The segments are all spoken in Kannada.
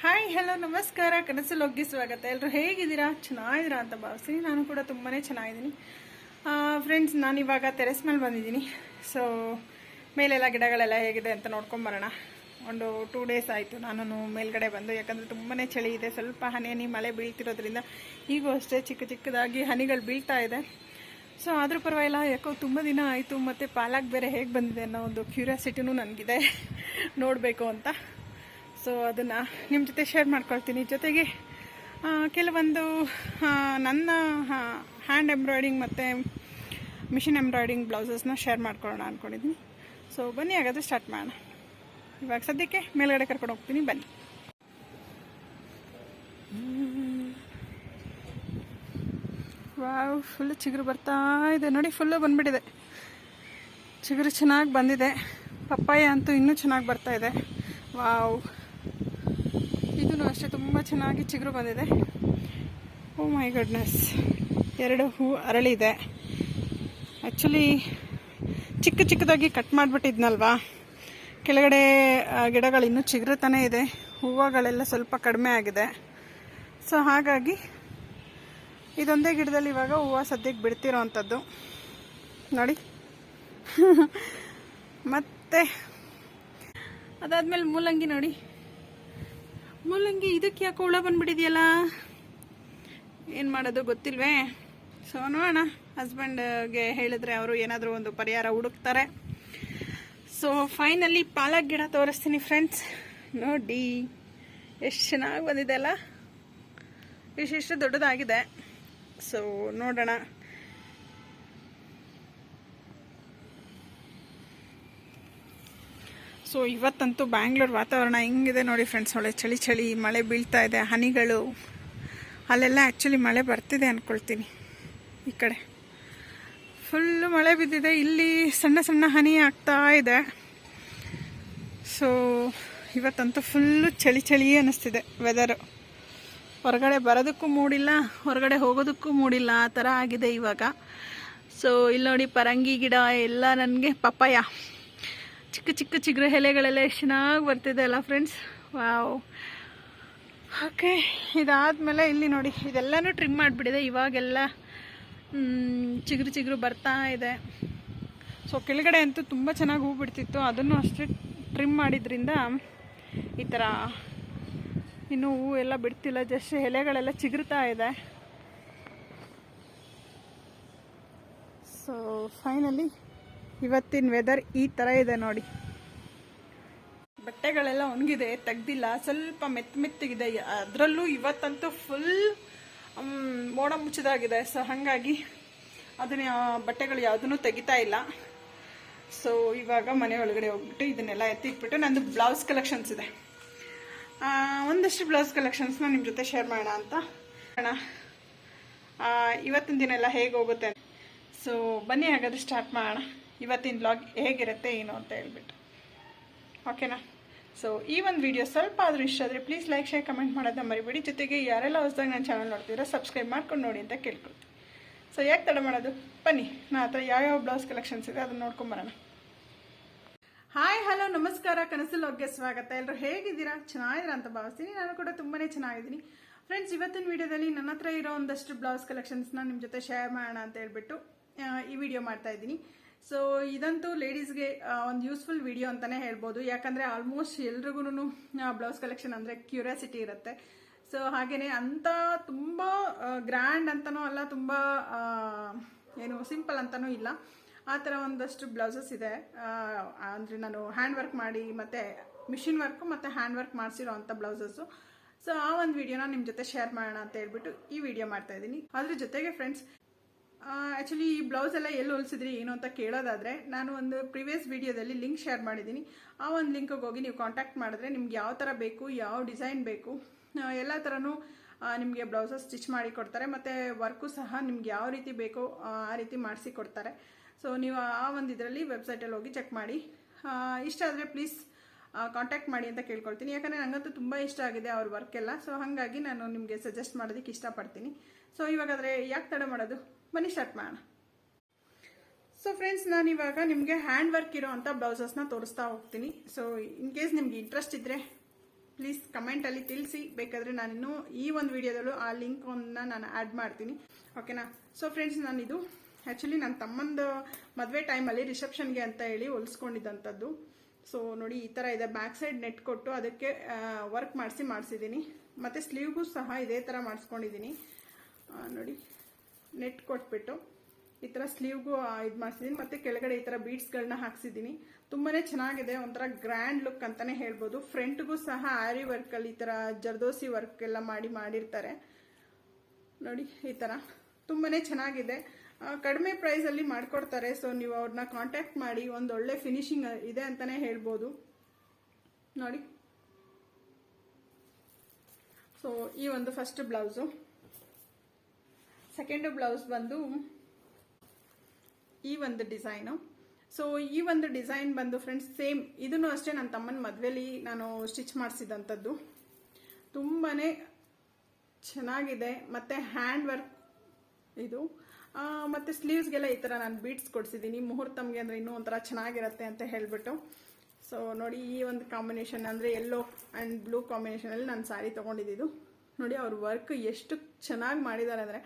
ಹಾಯ್ ಹಲೋ ನಮಸ್ಕಾರ. ಕನಸು ಹೋಗಿ ಸ್ವಾಗತ. ಎಲ್ಲರೂ ಹೇಗಿದ್ದೀರಾ? ಚೆನ್ನಾಗಿದ್ದೀರಾ ಅಂತ ಭಾವಿಸ್ತೀನಿ. ನಾನು ಕೂಡ ತುಂಬಾ ಚೆನ್ನಾಗಿದ್ದೀನಿ. ಫ್ರೆಂಡ್ಸ್ ನಾನು ಇವಾಗ ತೆರೆಸ್ ಮೇಲೆ ಬಂದಿದ್ದೀನಿ. ಸೊ ಮೇಲೆಲ್ಲ ಗಿಡಗಳೆಲ್ಲ ಹೇಗಿದೆ ಅಂತ ನೋಡ್ಕೊಂಬರೋಣ. ಒಂದು ಟೂ ಡೇಸ್ ಆಯಿತು. ನಾನು ಮೇಲ್ಗಡೆ ಬಂದು, ಯಾಕಂದರೆ ತುಂಬಾ ಚಳಿ ಇದೆ. ಸ್ವಲ್ಪ ಹನಿ ಹನಿ ಮಳೆ ಬೀಳ್ತಿರೋದ್ರಿಂದ ಈಗೂ ಅಷ್ಟೇ ಚಿಕ್ಕ ಚಿಕ್ಕದಾಗಿ ಹನಿಗಳು ಬೀಳ್ತಾ ಇದೆ. ಸೊ ಆದರೂ ಪರವಾಗಿಲ್ಲ. ಯಾಕೋ ತುಂಬ ದಿನ ಆಯಿತು. ಮತ್ತು ಪಾಲಾಕ್ ಬೇರೆ ಹೇಗೆ ಬಂದಿದೆ ಅನ್ನೋ ಒಂದು ಕ್ಯೂರಿಯಾಸಿಟಿನೂ ನನಗಿದೆ. ನೋಡಬೇಕು ಅಂತ. ಸೊ ಅದನ್ನು ನಿಮ್ಮ ಜೊತೆ ಶೇರ್ ಮಾಡ್ಕೊಳ್ತೀನಿ. ಜೊತೆಗೆ ಕೆಲವೊಂದು ನನ್ನ ಹ್ಯಾಂಡ್ ಎಂಬ್ರಾಯ್ಡಿಂಗ್ ಮತ್ತು ಮಿಷಿನ್ ಎಂಬ್ರಾಯ್ಡಿಂಗ್ ಬ್ಲೌಸಸ್ನ ಶೇರ್ ಮಾಡ್ಕೊಳ್ಳೋಣ ಅಂದ್ಕೊಂಡಿದ್ದೀನಿ ಸೊ ಬನ್ನಿ, ಹಾಗಾದರೆ ಸ್ಟಾರ್ಟ್ ಮಾಡೋಣ. ಇವಾಗ ಸದ್ಯಕ್ಕೆ ಮೇಲ್ಗಡೆ ಕರ್ಕೊಂಡು ಹೋಗ್ತೀನಿ, ಬನ್ನಿ. ವಾವ್ ಫುಲ್ ಚಿಗುರು ಬರ್ತಾ ಇದೆ. ನೋಡಿ ಫುಲ್ಲು ಬಂದ್ಬಿಟ್ಟಿದೆ. ಚಿಗುರು ಚೆನ್ನಾಗಿ ಬಂದಿದೆ. ಪಪ್ಪಾಯ ಅಂತೂ ಇನ್ನೂ ಚೆನ್ನಾಗಿ ಬರ್ತಾ ಇದೆ. ವಾವ್ ಅಷ್ಟೇ ತುಂಬ ಚೆನ್ನಾಗಿ ಚಿಗುರು ಬಂದಿದೆ. ಓ ಮೈ ಗಡ್ನೆಸ್ ಎರಡು ಹೂ ಅರಳಿದೆ. ಆ್ಯಕ್ಚುಲಿ ಚಿಕ್ಕ ಚಿಕ್ಕದಾಗಿ ಕಟ್ ಮಾಡಿಬಿಟ್ಟಿದ್ನಲ್ವಾ? ಕೆಳಗಡೆ ಗಿಡಗಳು ಇನ್ನೂ ಚಿಗುರುತ್ತಾನೆ ಇದೆ. ಹೂವುಗಳೆಲ್ಲ ಸ್ವಲ್ಪ ಕಡಿಮೆ ಆಗಿದೆ. ಸೊ ಹಾಗಾಗಿ ಇದೊಂದೇ ಗಿಡದಲ್ಲಿ ಇವಾಗ ಹೂವು ಸದ್ಯಕ್ಕೆ ಬಿಡ್ತಿರೋ ಅಂಥದ್ದು ನೋಡಿ. ಮತ್ತೆ ಅದಾದಮೇಲೆ ಮೂಲಂಗಿ ನೋಡಿ. ಮೂಲಂಗಿ ಇದಕ್ಕೆ ಯಾಕೆ ಹುಳ ಬಂದ್ಬಿಟ್ಟಿದೆಯಲ್ಲ? ಏನು ಮಾಡೋದು ಗೊತ್ತಿಲ್ವೇ? ಸೊ ನೋಡೋಣ. ಹಸ್ಬೆಂಡ್ಗೆ ಹೇಳಿದ್ರೆ ಅವರು ಏನಾದರೂ ಒಂದು ಪರಿಹಾರ ಹುಡುಕ್ತಾರೆ. ಸೊ ಫೈನಲಿ ಪಾಲಕ್ ಗಿಡ ತೋರಿಸ್ತೀನಿ ಫ್ರೆಂಡ್ಸ್ ನೋಡಿ, ಎಷ್ಟು ಚೆನ್ನಾಗಿ ಬಂದಿದೆ ಅಲ್ಲ? ಇಷ್ಟಿಷ್ಟು ದೊಡ್ಡದಾಗಿದೆ. ಸೊ ನೋಡೋಣ. ಸೊ ಇವತ್ತಂತೂ ಬ್ಯಾಂಗ್ಳೂರ್ ವಾತಾವರಣ ಹೆಂಗಿದೆ ನೋಡಿ ಫ್ರೆಂಡ್ಸ್ ಒಳ್ಳೆ ಚಳಿ ಚಳಿ, ಮಳೆ ಬೀಳ್ತಾ ಇದೆ, ಹನಿಗಳು. ಅಲ್ಲೆಲ್ಲ ಆ್ಯಕ್ಚುಲಿ ಮಳೆ ಬರ್ತಿದೆ ಅಂದ್ಕೊಳ್ತೀನಿ ಈ ಕಡೆ. ಫುಲ್ಲು ಮಳೆ ಬಿದ್ದಿದೆ. ಇಲ್ಲಿ ಸಣ್ಣ ಸಣ್ಣ ಹನಿ ಆಗ್ತಾ ಇದೆ. ಸೊ ಇವತ್ತಂತೂ ಫುಲ್ಲು ಚಳಿ ಚಳಿ ಅನ್ನಿಸ್ತಿದೆ ವೆದರು ಹೊರಗಡೆ ಬರೋದಕ್ಕೂ ಮೂಡಿಲ್ಲ, ಹೊರಗಡೆ ಹೋಗೋದಕ್ಕೂ ಮೂಡಿಲ್ಲ. ಆ ಥರ ಆಗಿದೆ ಇವಾಗ. ಸೊ ಇಲ್ಲಿ ನೋಡಿ ಪರಂಗಿ ಗಿಡ ಎಲ್ಲ ನನಗೆ ಪಪ್ಪಾಯ. ಚಿಕ್ಕ ಚಿಕ್ಕ ಚಿಗ್ರ ಎಲೆಗಳೆಲ್ಲ ಎಷ್ಟು ಚೆನ್ನಾಗಿ ಬರ್ತಿದೆ ಅಲ್ಲ ಫ್ರೆಂಡ್ಸ್ ವಾವ್ ಓಕೆ ಇದಾದಮೇಲೆ ಇಲ್ಲಿ ನೋಡಿ, ಇದೆಲ್ಲನೂ ಟ್ರಿಮ್ ಮಾಡಿಬಿಟ್ಟಿದೆ. ಇವಾಗೆಲ್ಲ ಚಿಗುರು ಚಿಗುರು ಬರ್ತಾ ಇದೆ. ಸೊ ಕೆಳಗಡೆ ಅಂತೂ ತುಂಬ ಚೆನ್ನಾಗಿ ಹೂ ಬಿಡ್ತಿತ್ತು. ಅದನ್ನು ಅಷ್ಟೇ ಟ್ರಿಮ್ ಮಾಡಿದ್ರಿಂದ ಈ ಥರ ಇನ್ನೂ ಹೂ ಎಲ್ಲ ಬಿಡ್ತಿಲ್ಲ. ಜಸ್ಟ್ ಎಲೆಗಳೆಲ್ಲ ಚಿಗುರ್ತಾ ಇದೆ. ಸೊ ಫೈನಲಿ ಇವತ್ತಿನ ವೆದರ್ ಈ ಥರ ಇದೆ ನೋಡಿ. ಬಟ್ಟೆಗಳೆಲ್ಲ ಒಣಗಿದೆ, ತೆಗ್ದಿಲ್ಲ, ಸ್ವಲ್ಪ ಮೆತ್ತ ಮೆತ್ತಗಿದೆ. ಅದರಲ್ಲೂ ಇವತ್ತಂತೂ ಫುಲ್ ಮೋಡ ಮುಚ್ಚಿದಾಗಿದೆ. ಸೊ ಹಾಗಾಗಿ ಅದನ್ನ ಬಟ್ಟೆಗಳು ಯಾವುದನ್ನು ತೆಗಿತಾ ಇಲ್ಲ. ಸೊ ಇವಾಗ ಮನೆ ಒಳಗಡೆ ಹೋಗ್ಬಿಟ್ಟು ಇದನ್ನೆಲ್ಲ ಎತ್ತಿಟ್ಬಿಟ್ಟು ನಂದು ಬ್ಲೌಸ್ ಕಲೆಕ್ಷನ್ಸ್ ಇದೆ. ಒಂದಷ್ಟು ಬ್ಲೌಸ್ ಕಲೆಕ್ಷನ್ಸ್ನ ನಿಮ್ಮ ಜೊತೆ ಶೇರ್ ಮಾಡೋಣ ಅಂತ. ಅಣ್ಣ ಇವತ್ತಿನ ದಿನ ಎಲ್ಲ ಹೇಗೆ ಹೋಗುತ್ತೆ ಸೊ ಬನ್ನಿ ಹಾಗಾದ್ರೆ ಸ್ಟಾರ್ಟ್ ಮಾಡೋಣ. ಇವತ್ತಿನ ಬ್ಲಾಗ್ ಹೇಗಿರುತ್ತೆ ಏನು ಅಂತ ಹೇಳ್ಬಿಟ್ಟು. ಓಕೆನಾ ಸೊ ಈ ಒಂದು ವಿಡಿಯೋ ಸ್ವಲ್ಪ ಆದರೂ ಇಷ್ಟ ಆದರೆ ಪ್ಲೀಸ್ ಲೈಕ್ ಶೇರ್ ಕಮೆಂಟ್ ಮಾಡೋದನ್ನ ಮರಿಬೇಡಿ. ಜೊತೆಗೆ ಯಾರೆಲ್ಲ ಹೊಸದಾಗಿ ನನ್ನ ಚಾನಲ್ ನೋಡ್ತೀರಾ ಸಬ್ಸ್ಕ್ರೈಬ್ ಮಾಡ್ಕೊಂಡು ನೋಡಿ ಅಂತ ಕೇಳ್ಕೊಳ್ತೀನಿ. ಸೊ ಯಾಕೆ ತಡ ಮಾಡೋದು? ಬನ್ನಿ, ನಾ ಹತ್ರ ಯಾವ್ಯಾವ ಬ್ಲೌಸ್ ಕಲೆಕ್ಷನ್ಸ್ ಇದೆ ಅದನ್ನ ನೋಡ್ಕೊಂಬರೋಣ ಹಾಯ್ ಹಲೋ ನಮಸ್ಕಾರ, ಕನಸು ಲೋಗ್ಗೆ ಸ್ವಾಗತ. ಎಲ್ಲರೂ ಹೇಗಿದ್ದೀರಾ? ಚೆನ್ನಾಗಿದ್ದೀರಾ ಅಂತ ಭಾವಿಸ್ತೀನಿ. ನಾನು ಕೂಡ ತುಂಬಾ ಚೆನ್ನಾಗಿದ್ದೀನಿ. ಫ್ರೆಂಡ್ಸ್ ಇವತ್ತಿನ ವಿಡಿಯೋದಲ್ಲಿ ನನ್ನ ಹತ್ರ ಇರೋ ಒಂದಷ್ಟು ಬ್ಲೌಸ್ ಕಲೆಕ್ಷನ್ಸ್ನ ನಿಮ್ಮ ಜೊತೆ ಶೇರ್ ಮಾಡೋಣ ಅಂತ ಹೇಳ್ಬಿಟ್ಟು ಈ ವಿಡಿಯೋ ಮಾಡ್ತಾ ಇದ್ದೀನಿ. ಸೊ ಇದಂತೂ ಲೇಡೀಸ್ಗೆ ಒಂದು ಯೂಸ್ಫುಲ್ ವಿಡಿಯೋ ಅಂತಾನೆ ಹೇಳ್ಬೋದು. ಯಾಕಂದ್ರೆ ಆಲ್ಮೋಸ್ಟ್ ಎಲ್ರಿಗೂ ಬ್ಲೌಸ್ ಕಲೆಕ್ಷನ್ ಅಂದ್ರೆ ಕ್ಯೂರಿಯಾಸಿಟಿ ಇರುತ್ತೆ. ಸೊ ಹಾಗೇನೆ ಅಂತ ತುಂಬಾ ಗ್ರ್ಯಾಂಡ್ ಅಂತಾನೂ ಅಲ್ಲ, ತುಂಬಾ ಏನು ಸಿಂಪಲ್ ಅಂತಾನೂ ಇಲ್ಲ. ಆ ಥರ ಒಂದಷ್ಟು ಬ್ಲೌಸಸ್ ಇದೆ. ಅಂದರೆ ನಾನು ಹ್ಯಾಂಡ್ ವರ್ಕ್ ಮಾಡಿ, ಮತ್ತೆ ಮಿಷಿನ್ ವರ್ಕ್ ಮತ್ತೆ ಹ್ಯಾಂಡ್ ವರ್ಕ್ ಮಾಡಿಸಿರೋ ಅಂಥ ಬ್ಲೌಸಸ್ಸು ಸೊ ಆ ಒಂದು ವಿಡಿಯೋನ ನಿಮ್ಮ ಜೊತೆ ಶೇರ್ ಮಾಡೋಣ ಅಂತ ಹೇಳ್ಬಿಟ್ಟು ಈ ವಿಡಿಯೋ ಮಾಡ್ತಾ ಇದ್ದೀನಿ. ಅದ್ರ ಜೊತೆಗೆ ಫ್ರೆಂಡ್ಸ್ ಆ್ಯಕ್ಚುಲಿ ಈ ಬ್ಲೌಸ್ ಎಲ್ಲ ಎಲ್ಲಿ ಹೊಲಿಸಿದ್ರಿ, ಏನು ಅಂತ ಕೇಳೋದಾದ್ರೆ, ನಾನು ಒಂದು ಪ್ರಿವಿಯಸ್ ವಿಡಿಯೋದಲ್ಲಿ ಲಿಂಕ್ ಶೇರ್ ಮಾಡಿದ್ದೀನಿ. ಆ ಒಂದು ಲಿಂಕಿಗೆ ಹೋಗಿ ನೀವು ಕಾಂಟ್ಯಾಕ್ಟ್ ಮಾಡಿದ್ರೆ ನಿಮ್ಗೆ ಯಾವ ಥರ ಬೇಕು, ಯಾವ ಡಿಸೈನ್ ಬೇಕು ಎಲ್ಲ ಥರನೂ ನಿಮಗೆ ಬ್ಲೌಸಸ್ ಸ್ಟಿಚ್ ಮಾಡಿ ಕೊಡ್ತಾರೆ. ಮತ್ತು ವರ್ಕು ಸಹ ನಿಮ್ಗೆ ಯಾವ ರೀತಿ ಬೇಕೋ, ಆ ರೀತಿ ಮಾಡಿಸಿ ಕೊಡ್ತಾರೆ. ಸೊ ನೀವು ಆ ಒಂದು ಇದರಲ್ಲಿ ವೆಬ್ಸೈಟಲ್ಲಿ ಹೋಗಿ ಚೆಕ್ ಮಾಡಿ. ಇಷ್ಟ ಆದರೆ ಪ್ಲೀಸ್ ಕಾಂಟ್ಯಾಕ್ಟ್ ಮಾಡಿ ಅಂತ ಕೇಳ್ಕೊಳ್ತೀನಿ. ಯಾಕಂದರೆ ನನಗಂತೂ ತುಂಬ ಇಷ್ಟ ಆಗಿದೆ ಅವ್ರ ವರ್ಕೆಲ್ಲ ಸೊ ಹಾಗಾಗಿ ನಾನು ನಿಮಗೆ ಸಜೆಸ್ಟ್ ಮಾಡೋದಕ್ಕೆ ಇಷ್ಟಪಡ್ತೀನಿ. ಸೊ ಇವಾಗಾದರೆ ಯಾಕೆ ತಡ ಮಾಡೋದು? ಬನ್ನಿ ಸ್ಟಾರ್ಟ್ ಮಾಡೋಣ. ಸೊ ಫ್ರೆಂಡ್ಸ್ ನಾನು ಇವಾಗ ನಿಮಗೆ ಹ್ಯಾಂಡ್ ವರ್ಕ್ ಇರೋ ಅಂಥ ಬ್ಲೌಸಸ್ನ ತೋರಿಸ್ತಾ ಹೋಗ್ತೀನಿ. ಸೊ ಇನ್ ಕೇಸ್ ನಿಮ್ಗೆ ಇಂಟ್ರೆಸ್ಟ್ ಇದ್ದರೆ ಪ್ಲೀಸ್ ಕಮೆಂಟಲ್ಲಿ ತಿಳಿಸಿ. ಬೇಕಾದರೆ ನಾನಿನ್ನು ಈ ಒಂದು ವಿಡಿಯೋದಲ್ಲೂ ಆ ಲಿಂಕ್ ಒಂದನ್ನ ನಾನು ಆ್ಯಡ್ ಮಾಡ್ತೀನಿ. ಓಕೆನಾ ಸೊ ಫ್ರೆಂಡ್ಸ್ ನಾನಿದು ಆ್ಯಕ್ಚುಲಿ ನನ್ನ ತಮ್ಮಂದು ಮದುವೆ ಟೈಮಲ್ಲಿ ರಿಸೆಪ್ಷನ್ಗೆ ಅಂತ ಹೇಳಿ ಹೊಲಿಸ್ಕೊಂಡಿದ್ದಂಥದ್ದು. ಸೊ ನೋಡಿ, ಈ ಥರ ಇದೆ. ಬ್ಯಾಕ್ ಸೈಡ್ ನೆಟ್ ಕೊಟ್ಟು ಅದಕ್ಕೆ ವರ್ಕ್ ಮಾಡಿಸಿ ಮಾಡಿಸಿದ್ದೀನಿ. ಮತ್ತು ಸ್ಲೀವ್ಗೂ ಸಹ ಇದೇ ಥರ ಮಾಡಿಸ್ಕೊಂಡಿದ್ದೀನಿ. ನೋಡಿ. ನೆಟ್ ಕೊಟ್ಬಿಟ್ಟು ಈ ಥರ ಸ್ಲೀವ್ಗೂ ಇದು ಮಾಡಿಸಿದ್ದೀನಿ ಮತ್ತು ಕೆಳಗಡೆ ಈ ಥರ ಬೀಡ್ಸ್ಗಳನ್ನ ಹಾಕ್ಸಿದ್ದೀನಿ ತುಂಬಾ ಚೆನ್ನಾಗಿದೆ, ಒಂಥರ ಗ್ರ್ಯಾಂಡ್ ಲುಕ್ ಅಂತಲೇ ಹೇಳ್ಬೋದು. ಫ್ರಂಟ್ಗೂ ಸಹ ಆರಿ ವರ್ಕಲ್ಲಿ ಈ ಥರ ಜರ್ದೋಸಿ ವರ್ಕ್ ಎಲ್ಲ ಮಾಡಿ ಮಾಡಿರ್ತಾರೆ. ನೋಡಿ, ಈ ಥರ. ತುಂಬಾನೇ ಚೆನ್ನಾಗಿದೆ. ಕಡಿಮೆ ಪ್ರೈಸಲ್ಲಿ ಮಾಡಿಕೊಡ್ತಾರೆ, ಸೊ ನೀವು ಅವ್ರನ್ನ ಕಾಂಟ್ಯಾಕ್ಟ್ ಮಾಡಿ, ಒಂದು ಒಳ್ಳೆ ಫಿನಿಶಿಂಗ್ ಇದೆ ಅಂತಾನೆ ಹೇಳ್ಬೋದು. ನೋಡಿ. ಸೊ ಈ ಒಂದು ಫಸ್ಟ್ ಬ್ಲೌಸು. ಸೆಕೆಂಡ್ ಬ್ಲೌಸ್ ಬಂದು ಈ ಒಂದು ಡಿಸೈನು ಸೊ ಈ ಒಂದು ಡಿಸೈನ್ ಬಂದು ಫ್ರೆಂಡ್ಸ್ ಸೇಮ್ ಇದನ್ನು ಅಷ್ಟೇ ನನ್ನ ತಮ್ಮನ ಮದುವೆಲಿ ನಾನು ಸ್ಟಿಚ್ ಮಾಡಿಸಿದಂಥದ್ದು. ತುಂಬಾ ಚೆನ್ನಾಗಿದೆ. ಮತ್ತು ಹ್ಯಾಂಡ್ ವರ್ಕ್ ಇದು ಮತ್ತು ಸ್ಲೀವ್ಸ್ಗೆಲ್ಲ ಈ ಥರ ನಾನು ಬೀಟ್ಸ್ ಕೊಡಿಸಿದ್ದೀನಿ ಮುಹೂರ್ತಮ್ಗೆ ಅಂದರೆ ಇನ್ನೂ ಒಂಥರ ಚೆನ್ನಾಗಿರುತ್ತೆ ಅಂತ ಹೇಳಿಬಿಟ್ಟು. ಸೊ ನೋಡಿ ಈ ಒಂದು ಕಾಂಬಿನೇಷನ್ ಅಂದರೆ ಯೆಲ್ಲೋ ಆ್ಯಂಡ್ ಬ್ಲೂ ಕಾಂಬಿನೇಷನಲ್ಲಿ ನಾನು ಸ್ಯಾರಿ ತೊಗೊಂಡಿದ್ದು. ನೋಡಿ ಅವ್ರ ವರ್ಕ್ ಎಷ್ಟು ಚೆನ್ನಾಗಿ ಮಾಡಿದ್ದಾರೆ ಅಂದರೆ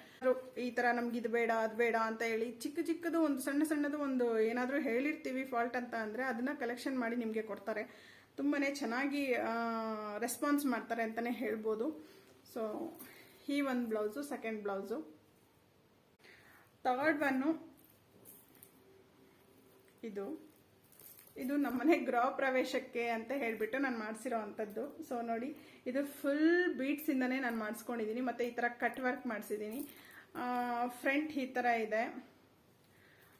ಈ ಥರ ನಮ್ಗೆ ಇದು ಬೇಡ, ಅದು ಬೇಡ ಅಂತ ಹೇಳಿ ಚಿಕ್ಕ ಚಿಕ್ಕದು ಒಂದು ಸಣ್ಣ ಸಣ್ಣದು ಒಂದು ಏನಾದರೂ ಹೇಳಿರ್ತೀವಿ ಫಾಲ್ಟ್ ಅಂತ ಅಂದರೆ ಅದನ್ನು ಕಲೆಕ್ಷನ್ ಮಾಡಿ ನಿಮಗೆ ಕೊಡ್ತಾರೆ. ತುಂಬಾ ಚೆನ್ನಾಗಿ ರೆಸ್ಪಾನ್ಸ್ ಮಾಡ್ತಾರೆ ಅಂತಲೇ ಹೇಳ್ಬೋದು. ಸೊ ಈ ಒಂದು blouse second blouse third one ಇದು. ಇದು ನಮ್ಮನೆ ಗೃಹ ಪ್ರವೇಶಕ್ಕೆ ಅಂತ ಹೇಳಿಬಿಟ್ಟು ನಾನು ಮಾಡಿಸಿರೋ ಅಂಥದ್ದು. ಸೊ ನೋಡಿ, ಇದು ಫುಲ್ ಬೀಟ್ಸಿಂದನೇ ನಾನು ಮಾಡಿಸ್ಕೊಂಡಿದ್ದೀನಿ ಮತ್ತು ಈ ಥರ ಕಟ್ ವರ್ಕ್ ಮಾಡಿಸಿದ್ದೀನಿ ಫ್ರಂಟ್ ಈ ಥರ ಇದೆ.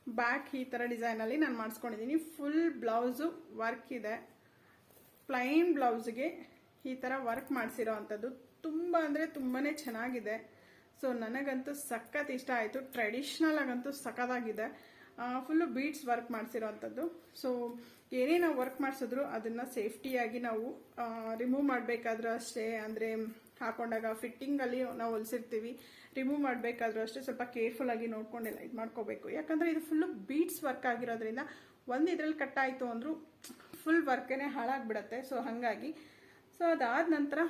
ಬ್ಯಾಕ್ ಈ ಥರ ಡಿಸೈನಲ್ಲಿ ನಾನು ಮಾಡಿಸ್ಕೊಂಡಿದ್ದೀನಿ ಫುಲ್ ಬ್ಲೌಸು ವರ್ಕ್ ಇದೆ. ಪ್ಲೈನ್ ಬ್ಲೌಸ್ಗೆ ಈ ಥರ ವರ್ಕ್ ಮಾಡಿಸಿರೋ ಅಂಥದ್ದು. ತುಂಬ ಅಂದರೆ ತುಂಬಾ ಚೆನ್ನಾಗಿದೆ. ಸೊ ನನಗಂತೂ ಸಖತ್ ಇಷ್ಟ ಆಯಿತು. ಟ್ರೆಡಿಷ್ನಲ್ ಆಗಂತೂ ಸಖತ್ತಾಗಿದೆ. ಫುಲ್ಲು ಬೀಟ್ಸ್ ವರ್ಕ್ ಮಾಡಿಸಿರೋ ಅಂಥದ್ದು ಸೊ ಏನೇ ನಾವು ವರ್ಕ್ ಮಾಡಿಸಿದ್ರು ಅದನ್ನು ಸೇಫ್ಟಿಯಾಗಿ ನಾವು ರಿಮೂವ್ ಮಾಡಬೇಕಾದ್ರೂ ಅಷ್ಟೇ. ಅಂದರೆ, ಹಾಕೊಂಡಾಗ ಫಿಟ್ಟಿಂಗಲ್ಲಿ ನಾವು ಹೊಲಿಸಿರ್ತೀವಿ. ರಿಮೂವ್ ಮಾಡಬೇಕಾದ್ರೂ ಅಷ್ಟೇ ಸ್ವಲ್ಪ ಕೇರ್ಫುಲ್ ಆಗಿ ನೋಡ್ಕೊಂಡೆಲ್ಲ ಇದು ಮಾಡ್ಕೋಬೇಕು. ಯಾಕಂದರೆ ಇದು ಫುಲ್ಲು ಬೀಟ್ಸ್ ವರ್ಕ್ ಆಗಿರೋದ್ರಿಂದ ಒಂದು ಇದರಲ್ಲಿ ಕಟ್ ಆಯಿತು ಅಂದರೂ ಫುಲ್ ವರ್ಕೇ ಹಾಳಾಗ್ಬಿಡತ್ತೆ. ಸೊ ಹಾಗಾಗಿ ಸೊ ಅದಾದ ನಂತರ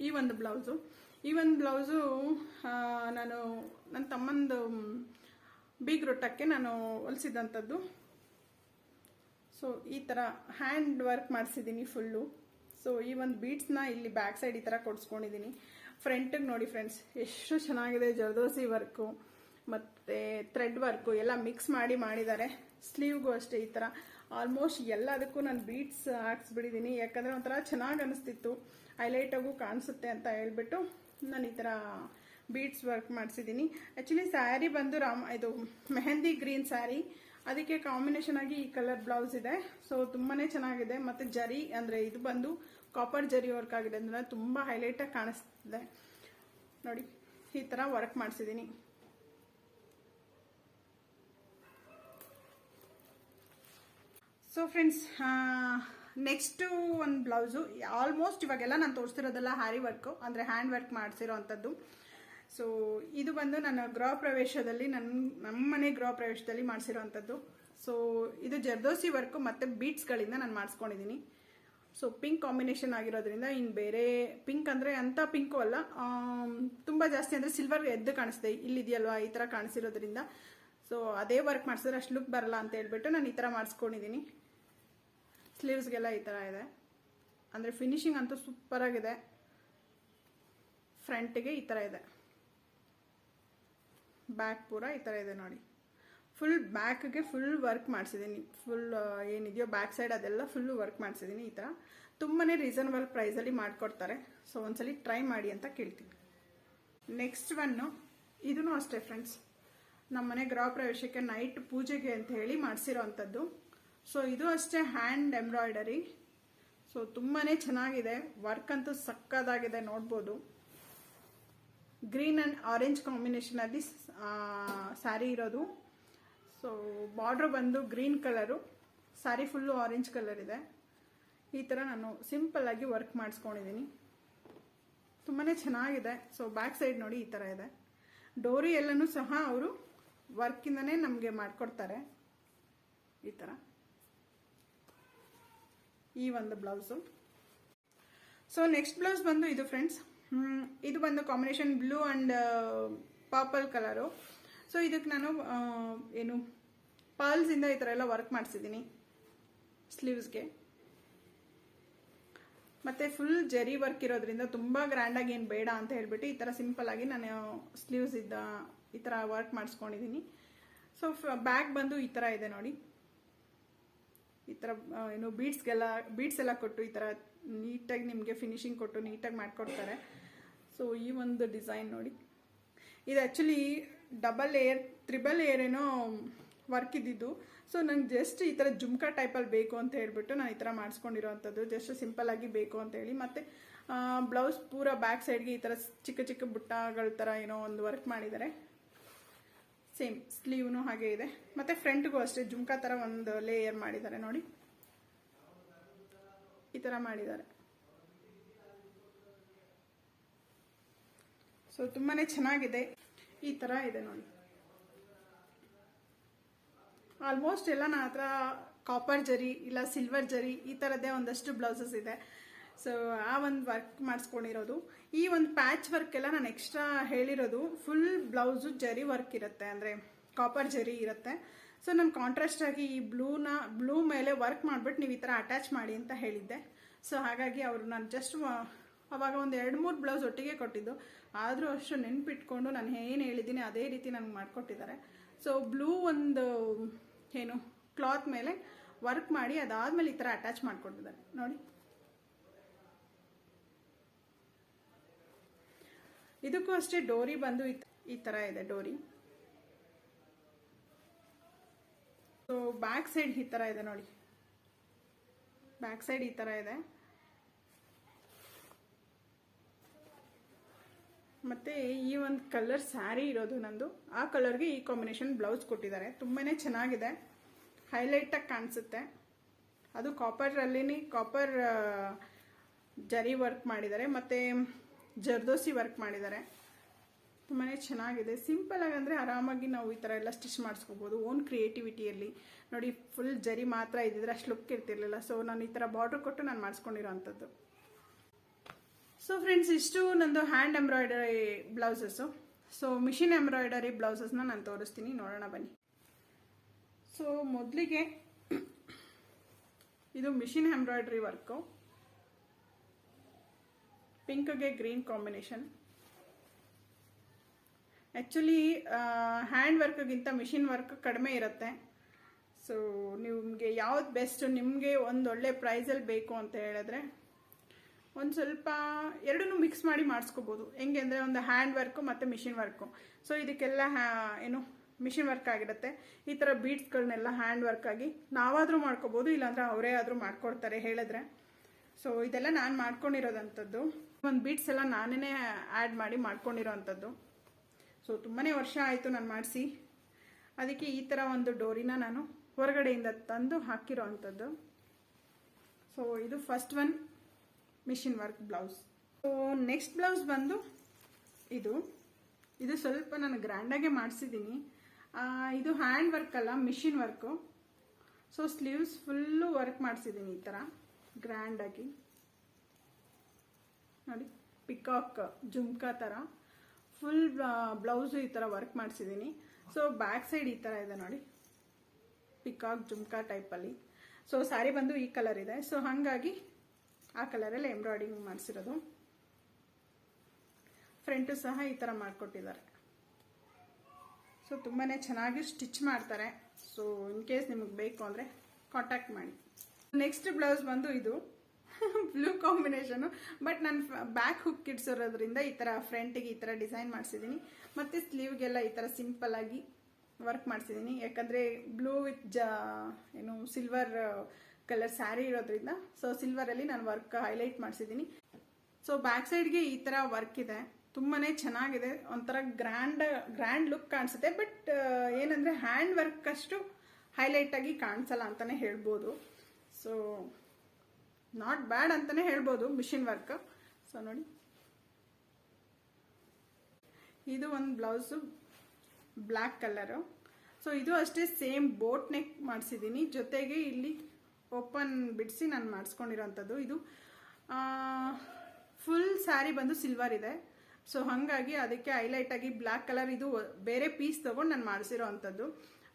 ಈ ಒಂದು ಬ್ಲೌಸು ಈ ಒಂದು ಬ್ಲೌಸು ನಾನು ನನ್ನ ತಮ್ಮಂದು ಬೀಗ್ ರೊಟ್ಟಕ್ಕೆ ನಾನು ಹೊಲಿಸಿದಂಥದ್ದು. ಸೊ ಈ ಥರ ಹ್ಯಾಂಡ್ ವರ್ಕ್ ಮಾಡಿಸಿದ್ದೀನಿ ಫುಲ್ಲು ಸೊ ಈ ಒಂದು ಬೀಟ್ಸ್ನ ಇಲ್ಲಿ ಬ್ಯಾಕ್ ಸೈಡ್ ಈ ಥರ ಕೊಡಿಸ್ಕೊಂಡಿದ್ದೀನಿ. ಫ್ರಂಟಿಗೆ ನೋಡಿ ಫ್ರೆಂಡ್ಸ್ ಎಷ್ಟು ಚೆನ್ನಾಗಿದೆ ಜರ್ದೋಸಿ ವರ್ಕು ಮತ್ತು ಥ್ರೆಡ್ ವರ್ಕು ಎಲ್ಲ ಮಿಕ್ಸ್ ಮಾಡಿ ಮಾಡಿದ್ದಾರೆ. ಸ್ಲೀವ್ಗೂ ಅಷ್ಟೇ ಈ ಥರ. ಆಲ್ಮೋಸ್ಟ್ ಎಲ್ಲದಕ್ಕೂ ನಾನು ಬೀಟ್ಸ್ ಹಾಕ್ಸ್ಬಿಟ್ಟಿದ್ದೀನಿ ಯಾಕಂದರೆ ಒಂಥರ ಚೆನ್ನಾಗಿ ಅನಿಸ್ತಿತ್ತು. ಹೈಲೈಟಾಗೂ ಕಾಣಿಸುತ್ತೆ ಅಂತ ಹೇಳ್ಬಿಟ್ಟು ನಾನು ಈ ಥರ ಬೀಟ್ಸ್ ವರ್ಕ್ ಮಾಡಿಸಿದ್ದೀನಿ ಆ್ಯಕ್ಚುಲಿ ಸ್ಯಾರಿ ಬಂದು ರಾಮ್, ಇದು ಮೆಹಂದಿ ಗ್ರೀನ್ ಸ್ಯಾರಿ ಅದಕ್ಕೆ ಕಾಂಬಿನೇಷನ್ ಆಗಿ ಈ ಕಲರ್ ಬ್ಲೌಸ್ ಇದೆ. ಸೊ ತುಂಬಾನೇ ಚೆನ್ನಾಗಿದೆ. ಮತ್ತು ಜರಿ, ಅಂದರೆ ಇದು ಬಂದು ಕಾಪರ್ ಜರಿ ವರ್ಕ್ ಆಗಿದೆ. ಅಂದರೆ ತುಂಬ ಹೈಲೈಟಾಗಿ ಕಾಣಿಸ್ತಿದೆ. ನೋಡಿ, ಈ ಥರ ವರ್ಕ್ ಮಾಡಿಸಿದ್ದೀನಿ ಸೊ ಫ್ರೆಂಡ್ಸ್ ನೆಕ್ಸ್ಟ್ ಒಂದು ಬ್ಲೌಸು ಆಲ್ಮೋಸ್ಟ್ ಇವಾಗೆಲ್ಲ ನಾನು ತೋರಿಸ್ತಿರೋದೆಲ್ಲ ಹ್ಯಾರಿ ವರ್ಕು ಅಂದರೆ ಹ್ಯಾಂಡ್ ವರ್ಕ್ ಮಾಡಿಸಿರೋ ಅಂಥದ್ದು ಸೊ ಇದು ಬಂದು ನನ್ನ ಗೃಹ ಪ್ರವೇಶದಲ್ಲಿ ನನ್ನ ನಮ್ಮ ಮನೆ ಗೃಹ ಪ್ರವೇಶದಲ್ಲಿ ಮಾಡಿಸಿರೋ ಅಂಥದ್ದು ಸೊ ಇದು ಜರ್ದೋಸಿ ವರ್ಕು ಮತ್ತು ಬೀಟ್ಸ್ಗಳಿಂದ ನಾನು ಮಾಡಿಸ್ಕೊಂಡಿದ್ದೀನಿ ಸೊ ಪಿಂಕ್ ಕಾಂಬಿನೇಷನ್ ಆಗಿರೋದ್ರಿಂದ ಇನ್ನು ಬೇರೆ ಪಿಂಕ್ ಅಂದರೆ ಅಂಥ ಪಿಂಕು ಅಲ್ಲ ತುಂಬ ಜಾಸ್ತಿ ಅಂದರೆ ಸಿಲ್ವರ್ ಎದ್ದು ಕಾಣಿಸ್ದೆ. ಇಲ್ಲಿದೆಯಲ್ವಾ, ಈ ಥರ ಕಾಣಿಸಿರೋದ್ರಿಂದ. ಸೊ ಅದೇ ವರ್ಕ್ ಮಾಡಿಸಿದ್ರೆ ಅಷ್ಟು ಲುಕ್ ಬರಲ್ಲ ಅಂತ ಹೇಳ್ಬಿಟ್ಟು ನಾನು ಈ ಥರ ಮಾಡಿಸ್ಕೊಂಡಿದ್ದೀನಿ ಸ್ಲೀವ್ಸ್ಗೆಲ್ಲ ಈ ಥರ ಇದೆ. ಅಂದರೆ ಫಿನಿಶಿಂಗ್ ಅಂತೂ ಸೂಪರಾಗಿದೆ ಫ್ರಂಟಿಗೆ ಈ ಥರ ಇದೆ. ಬ್ಯಾಕ್ ಪೂರ ಈ ಥರ ಇದೆ ನೋಡಿ. ಫುಲ್ ಬ್ಯಾಕ್ಗೆ ಫುಲ್ ವರ್ಕ್ ಮಾಡಿಸಿದ್ದೀನಿ ಫುಲ್ ಏನಿದೆಯೋ ಬ್ಯಾಕ್ ಸೈಡ್ ಅದೆಲ್ಲ ಫುಲ್ಲು ವರ್ಕ್ ಮಾಡಿಸಿದ್ದೀನಿ ಈ ಥರ ತುಂಬಾ ರೀಸನಬಲ್ ಪ್ರೈಸಲ್ಲಿ ಮಾಡಿಕೊಡ್ತಾರೆ. ಸೊ ಒಂದ್ಸಲಿ ಟ್ರೈ ಮಾಡಿ ಅಂತ ಕೇಳ್ತೀನಿ. ನೆಕ್ಸ್ಟ್ ಒನ್ನು ಇದೂ ಅಷ್ಟೇ ಫ್ರೆಂಡ್ಸ್ ನಮ್ಮನೆ ಗೃಹ ಪ್ರವೇಶಕ್ಕೆ ನೈಟ್ ಪೂಜೆಗೆ ಅಂತ ಹೇಳಿ ಮಾಡಿಸಿರೋ ಅಂಥದ್ದು ಸೊ ಇದು ಅಷ್ಟೇ ಹ್ಯಾಂಡ್ ಎಂಬ್ರಾಯ್ಡರಿ ಸೊ ತುಂಬಾ ಚೆನ್ನಾಗಿದೆ. ವರ್ಕ್ ಅಂತೂ ಸಕ್ಕದಾಗಿದೆ ನೋಡ್ಬೋದು. ಗ್ರೀನ್ ಆ್ಯಂಡ್ ಆರೆಂಜ್ ಕಾಂಬಿನೇಷನಲ್ಲಿ ಸ್ಯಾರಿ ಇರೋದು. ಸೊ ಬಾರ್ಡ್ರ್ ಬಂದು green colour sari full orange colour ಇದೆ. ಈ ಥರ ನಾನು ಸಿಂಪಲ್ಲಾಗಿ ವರ್ಕ್ ಮಾಡಿಸ್ಕೊಂಡಿದ್ದೀನಿ ತುಂಬಾ ಚೆನ್ನಾಗಿದೆ. ಸೊ ಬ್ಯಾಕ್ ಸೈಡ್ ನೋಡಿ ಈ ಥರ ಇದೆ. ಡೋರಿ ಎಲ್ಲನೂ ಸಹ ಅವರು ವರ್ಕಿಂದನೇ ನಮಗೆ ಮಾಡಿಕೊಡ್ತಾರೆ. ಈ ಥರ ಈ ಒಂದು ಬ್ಲೌಸು ಸೊ ನೆಕ್ಸ್ಟ್ ಬ್ಲೌಸ್ ಬಂದು ಇದು ಫ್ರೆಂಡ್ಸ್ ಇದು ಬಂದು combination blue and purple colour so ಇದಕ್ಕೆ ನಾನು ಏನು ಪರ್ಲ್ಸಿಂದ ಈ ಥರ ಎಲ್ಲ ವರ್ಕ್ ಮಾಡಿಸಿದ್ದೀನಿ ಸ್ಲೀವ್ಸ್ಗೆ ಮತ್ತೆ ಫುಲ್ ಜರಿ ವರ್ಕ್ ಇರೋದ್ರಿಂದ ತುಂಬಾ ಗ್ರ್ಯಾಂಡಾಗಿ ಏನು ಬೇಡ ಅಂತ ಹೇಳ್ಬಿಟ್ಟು ಈ ಥರ ಸಿಂಪಲ್ಲಾಗಿ ನಾನು ಸ್ಲೀವ್ಸ್ ಇದ್ದ ಈ ಥರ ವರ್ಕ್ ಮಾಡಿಸ್ಕೊಂಡಿದ್ದೀನಿ. ಸೊ ಬ್ಯಾಗ್ ಬಂದು ಈ ಥರ ಇದೆ ನೋಡಿ. ಈ ಥರ ಏನು ಬೀಡ್ಸ್ಗೆಲ್ಲ ಬೀಡ್ಸ್ ಎಲ್ಲ ಕೊಟ್ಟು ಈ ಥರ ನೀಟಾಗಿ ನಿಮಗೆ ಫಿನಿಶಿಂಗ್ ಕೊಟ್ಟು ನೀಟಾಗಿ ಮಾಡ್ಕೊಡ್ತಾರೆ. ಸೊ ಈ ಒಂದು ಡಿಸೈನ್ ನೋಡಿ. ಇದು actually double air triple air ಏನೋ ವರ್ಕ್ ಇದ್ದಿದ್ದು. ಸೊ ನಂಗೆ ಜಸ್ಟ್ ಈ ಥರ ಜುಮ್ಕಾ ಟೈಪಲ್ಲಿ ಬೇಕು ಅಂತ ಹೇಳಿಬಿಟ್ಟು ನಾನು ಈ ಥರ ಮಾಡಿಸ್ಕೊಂಡಿರೋವಂಥದ್ದು ಜಸ್ಟ್ ಸಿಂಪಲ್ ಬೇಕು ಅಂತ ಹೇಳಿ. ಮತ್ತು ಬ್ಲೌಸ್ ಪೂರ ಬ್ಯಾಕ್ ಸೈಡ್ಗೆ ಈ ಥರ ಚಿಕ್ಕ ಚಿಕ್ಕ ಬುಟ್ಟಗಳ ಥರ ಏನೋ ಒಂದು ವರ್ಕ್ ಮಾಡಿದ್ದಾರೆ ಸೇಮ್ ಸ್ಲೀವ್ನು ಹಾಗೆ ಇದೆ. ಮತ್ತು ಫ್ರಂಟ್ಗೂ ಅಷ್ಟೇ, ಜುಮ್ಕಾ ಥರ ಒಂದು ಲೇಯರ್ ಮಾಡಿದ್ದಾರೆ ನೋಡಿ. ಈ ಥರ ಮಾಡಿದ್ದಾರೆ ಸೊ ತುಂಬಾನೇ ಚೆನ್ನಾಗಿದೆ. ಈ ತರ ಇದೆ ನೋಡಿ. ಆಲ್ಮೋಸ್ಟ್ ಎಲ್ಲ ನನ್ನ ಹತ್ರ ಕಾಪರ್ ಜರಿ ಇಲ್ಲ ಸಿಲ್ವರ್ ಜರಿ ಈ ಥರದ್ದೇ ಒಂದಷ್ಟು ಬ್ಲೌಸಸ್ ಇದೆ. ಸೊ ಆ ಒಂದು ವರ್ಕ್ ಮಾಡಿಸ್ಕೊಂಡಿರೋದು. ಈ ಒಂದು ಪ್ಯಾಚ್ ವರ್ಕ್ ಎಲ್ಲ ನಾನು ಎಕ್ಸ್ಟ್ರಾ ಹೇಳಿರೋದು ಫುಲ್ ಬ್ಲೌಸು ಜರಿ ವರ್ಕ್ ಇರುತ್ತೆ. ಅಂದರೆ ಕಾಪರ್ ಜರಿ ಇರುತ್ತೆ. ಸೊ ನಾನು ಕಾಂಟ್ರಾಸ್ಟ್ ಆಗಿ ಈ ಬ್ಲೂನ ಬ್ಲೂ ಮೇಲೆ ವರ್ಕ್ ಮಾಡಿಬಿಟ್ಟು ನೀವು ಈ ಥರ ಅಟ್ಯಾಚ್ ಮಾಡಿ ಅಂತ ಹೇಳಿದ್ದೆ. ಸೊ ಹಾಗಾಗಿ ಅವರು ನಾನು ಜಸ್ಟ್ ಅವಾಗ ಒಂದು ಎರಡು ಮೂರು ಬ್ಲೌಸ್ ಒಟ್ಟಿಗೆ ಕೊಟ್ಟಿದ್ದು. ಆದರೂ ಅಷ್ಟು ನೆನ್ಪಿಟ್ಕೊಂಡು ನಾನು ಏನು ಹೇಳಿದ್ದೀನಿ ಅದೇ ರೀತಿ ನನಗೆ ಮಾಡಿಕೊಟ್ಟಿದ್ದಾರೆ. ಸೊ ಬ್ಲೂ ಒಂದು ಏನು ಕ್ಲಾತ್ ಮೇಲೆ ವರ್ಕ್ ಮಾಡಿ ಅದಾದಮೇಲೆ ಈ ಥರ ಅಟ್ಯಾಚ್ ಮಾಡಿಕೊಟ್ಟಿದ್ದಾರೆ ನೋಡಿ. ಇದಕ್ಕೂ ಅಷ್ಟೇ ಡೋರಿ ಬಂದು ಈ- ಥರ ಇದೆ ಡೋರಿ. ಸೊ ಬ್ಯಾಕ್ ಸೈಡ್ ಈ ಥರ ಇದೆ ನೋಡಿ. ಬ್ಯಾಕ್ ಸೈಡ್ ಈ ಥರ ಇದೆ. ಮತ್ತೆ ಈ ಒಂದು ಕಲರ್ ಸ್ಯಾರಿ ಇರೋದು ನಂದು. ಆ ಕಲರ್ಗೆ ಈ ಕಾಂಬಿನೇಷನ್ ಬ್ಲೌಸ್ ಕೊಟ್ಟಿದ್ದಾರೆ. ತುಂಬಾನೇ ಚೆನ್ನಾಗಿದೆ. ಹೈಲೈಟ್ ಆಗಿ ಕಾಣಿಸುತ್ತೆ. ಅದು ಕಾಪರಲ್ಲಿ ಕಾಪರ್ ಜರಿ ವರ್ಕ್ ಮಾಡಿದ್ದಾರೆ. ಮತ್ತೆ ಜರ್ದೋಸಿ ವರ್ಕ್ ಮಾಡಿದ್ದಾರೆ. ತುಂಬಾನೇ ಚೆನ್ನಾಗಿದೆ. ಸಿಂಪಲ್ ಅಂದ್ರೆ ಆರಾಮಾಗಿ ನಾವು ಈ ಥರ ಎಲ್ಲ ಸ್ಟಿಚ್ ಮಾಡಿಸ್ಕೋಬಹುದು ಓನ್ ಕ್ರಿಯೇಟಿವಿಟಿಯಲ್ಲಿ ನೋಡಿ ಫುಲ್ ಜರಿ ಮಾತ್ರ ಇದ್ದಿದ್ರೆ ಅಷ್ಟು ಲುಕ್ ಇರ್ತಿರ್ಲಿಲ್ಲ. ಸೊ ನಾನು ಈ ಥರ ಬಾರ್ಡರ್ ಕೊಟ್ಟು ನಾನು ಮಾಡಿಸ್ಕೊಂಡಿರೋ ಅಂಥದ್ದು. ಸೊ ಫ್ರೆಂಡ್ಸ್ ಇಷ್ಟು ನಂದು hand embroidery blouses so machine embroidery ಬ್ಲೌಸಸ್ನ ನಾನು ತೋರಿಸ್ತೀನಿ. ನೋಡೋಣ ಬನ್ನಿ. ಸೊ ಮೊದಲಿಗೆ ಇದು ಮಿಷಿನ್ ಎಂಬ್ರಾಯ್ಡ್ರಿ ವರ್ಕು ಪಿಂಕ್ಗೆ ಗ್ರೀನ್ ಕಾಂಬಿನೇಷನ್ ಆ್ಯಕ್ಚುಲಿ ಹ್ಯಾಂಡ್ ವರ್ಕ್ಗಿಂತ ಮಿಷಿನ್ ವರ್ಕ್ ಕಡಿಮೆ ಇರುತ್ತೆ. ಸೊ ನಿಮಗೆ ಯಾವ್ದು ಬೆಸ್ಟ್ ನಿಮಗೆ ಒಂದು ಒಳ್ಳೆ ಪ್ರೈಸಲ್ಲಿ ಬೇಕು ಅಂತ ಹೇಳಿದ್ರೆ ಒಂದು ಸ್ವಲ್ಪ ಎರಡನ್ನೂ ಮಿಕ್ಸ್ ಮಾಡಿ ಮಾಡಿಸ್ಕೋಬೋದು. ಹೆಂಗೆ ಅಂದರೆ ಒಂದು ಹ್ಯಾಂಡ್ ವರ್ಕು ಮತ್ತು ಮಿಷಿನ್ ವರ್ಕು ಸೊ ಇದಕ್ಕೆಲ್ಲ ಏನು ಮಿಷಿನ್ ವರ್ಕ್ ಆಗಿರುತ್ತೆ. ಈ ಥರ ಬೀಡ್ಸ್ಗಳನ್ನೆಲ್ಲ ಹ್ಯಾಂಡ್ ವರ್ಕ್ ಆಗಿ ನಾವಾದರೂ ಮಾಡ್ಕೋಬೋದು, ಇಲ್ಲಾಂದ್ರೆ ಅವರೇ ಆದರೂ ಮಾಡ್ಕೊಡ್ತಾರೆ ಹೇಳಿದ್ರೆ. ಸೊ ಇದೆಲ್ಲ ನಾನು ಮಾಡ್ಕೊಂಡಿರೋದಂಥದ್ದು. ಒಂದು ಬೀಡ್ಸ್ ಎಲ್ಲ ನಾನೇ ಆ್ಯಡ್ ಮಾಡಿ ಮಾಡ್ಕೊಂಡಿರೋ ಅಂಥದ್ದು ಸೊ ತುಂಬಾ ವರ್ಷ ಆಯಿತು ನಾನು ಮಾಡಿಸಿ. ಅದಕ್ಕೆ ಈ ಥರ ಒಂದು ಡೋರಿನ ನಾನು ಹೊರಗಡೆಯಿಂದ ತಂದು ಹಾಕಿರೋ ಅಂಥದ್ದು ಸೊ ಇದು first one machine work blouse. So next blouse ಬಂದು ಇದು. ಇದು ಸ್ವಲ್ಪ ನಾನು ಗ್ರ್ಯಾಂಡಾಗೆ ಮಾಡಿಸಿದ್ದೀನಿ ಇದು ಹ್ಯಾಂಡ್ ವರ್ಕ್ ಅಲ್ಲ machine work so sleeves full work ಮಾಡಿಸಿದ್ದೀನಿ ಈ ಥರ ಗ್ರ್ಯಾಂಡಾಗಿ ನೋಡಿ ಪಿಕಾಕ್ ಜುಮ್ಕಾ ಥರ ಫುಲ್ ಬ್ಲೌಸು ಈ ಥರ ವರ್ಕ್ ಮಾಡಿಸಿದ್ದೀನಿ ಸೊ ಬ್ಯಾಕ್ ಸೈಡ್ ಈ ಥರ ಇದೆ ನೋಡಿ. ಪಿಕಾಕ್ ಜುಮ್ಕಾ ಟೈಪಲ್ಲಿ ಸೊ ಸ್ಯಾರಿ ಬಂದು ಈ ಕಲರ್ ಇದೆ. ಸೊ ಹಾಗಾಗಿ ಆ ಕಲರಲ್ಲಿ ಎಂಬ್ರಾಯ್ಡಿಂಗ್ ಮಾಡಿಸಿರೋದು. ಫ್ರಂಟು ಸಹ ಈ ಥರ ಮಾಡಿಕೊಟ್ಟಿದ್ದಾರೆ. ಸೊ ತುಂಬಾ ಚೆನ್ನಾಗಿ ಸ್ಟಿಚ್ ಮಾಡ್ತಾರೆ. ಸೊ ಇನ್ ಕೇಸ್ ನಿಮಗೆ ಬೇಕು ಅಂದರೆ ಕಾಂಟ್ಯಾಕ್ಟ್ ಮಾಡಿ. ನೆಕ್ಸ್ಟ್ ಬ್ಲೌಸ್ ಬಂದು ಇದು. ಬ್ಲೂ ಕಾಂಬಿನೇಷನು ಬಟ್ ನಾನು ಬ್ಯಾಕ್ ಹುಕ್ ಇಡ್ಸಿರೋದ್ರಿಂದ ಈ ಥರ ಫ್ರಂಟಿಗೆ ಈ ಥರ ಡಿಸೈನ್ ಮಾಡಿಸಿದ್ದೀನಿ ಮತ್ತು ಸ್ಲೀವ್ಗೆಲ್ಲ ಈ ಥರ ಸಿಂಪಲ್ ಆಗಿ ವರ್ಕ್ ಮಾಡಿಸಿದ್ದೀನಿ ಯಾಕಂದರೆ ಬ್ಲೂ ವಿತ್ ಜ, ಏನು ಸಿಲ್ವರ್ ಕಲರ್ ಸ್ಯಾರಿ ಇರೋದ್ರಿಂದ. ಸೊ ಸಿಲ್ವರಲ್ಲಿ ನಾನು ವರ್ಕ್ ಹೈಲೈಟ್ ಮಾಡಿಸಿದ್ದೀನಿ ಸೊ ಬ್ಯಾಕ್ ಸೈಡ್ಗೆ ಈ ಥರ ವರ್ಕ್ ಇದೆ. ತುಂಬಾನೇ ಚೆನ್ನಾಗಿದೆ. ಒಂಥರ ಗ್ರ್ಯಾಂಡ್ ಗ್ರ್ಯಾಂಡ್ ಲುಕ್ ಕಾಣಿಸುತ್ತೆ. ಬಟ್ ಏನಂದ್ರೆ ಹ್ಯಾಂಡ್ ವರ್ಕ್ ಅಷ್ಟು ಹೈಲೈಟ್ ಆಗಿ ಕಾಣಿಸಲ್ಲ ಅಂತಾನೆ ಹೇಳ್ಬೋದು. ಸೊ ನಾಟ್ ಬ್ಯಾಡ್ ಅಂತಾನೆ ಹೇಳ್ಬೋದು ಮಿಷಿನ್ ವರ್ಕ್ ಸೊ ನೋಡಿ. ಇದು ಒಂದು ಬ್ಲೌಸು ಬ್ಲ್ಯಾಕ್ ಕಲರು ಸೊ ಇದು ಅಷ್ಟೇ ಸೇಮ್ ಬೋಟ್ ನೆಕ್ ಮಾಡಿಸಿದ್ದೀನಿ ಜೊತೆಗೆ ಇಲ್ಲಿ ಓಪನ್ ಬಿಡಿಸಿ ನಾನು ಮಾಡಿಸ್ಕೊಂಡಿರೋಂಥದ್ದು ಇದು. ಫುಲ್ ಸ್ಯಾರಿ ಬಂದು ಸಿಲ್ವರ್ ಇದೆ. ಸೊ ಹಾಗಾಗಿ ಅದಕ್ಕೆ ಹೈಲೈಟ್ ಆಗಿ ಬ್ಲ್ಯಾಕ್ ಕಲರ್ ಇದು ಬೇರೆ ಪೀಸ್ ತಗೊಂಡು ನಾನು ಮಾಡಿಸಿರೋ ಅಂಥದ್ದು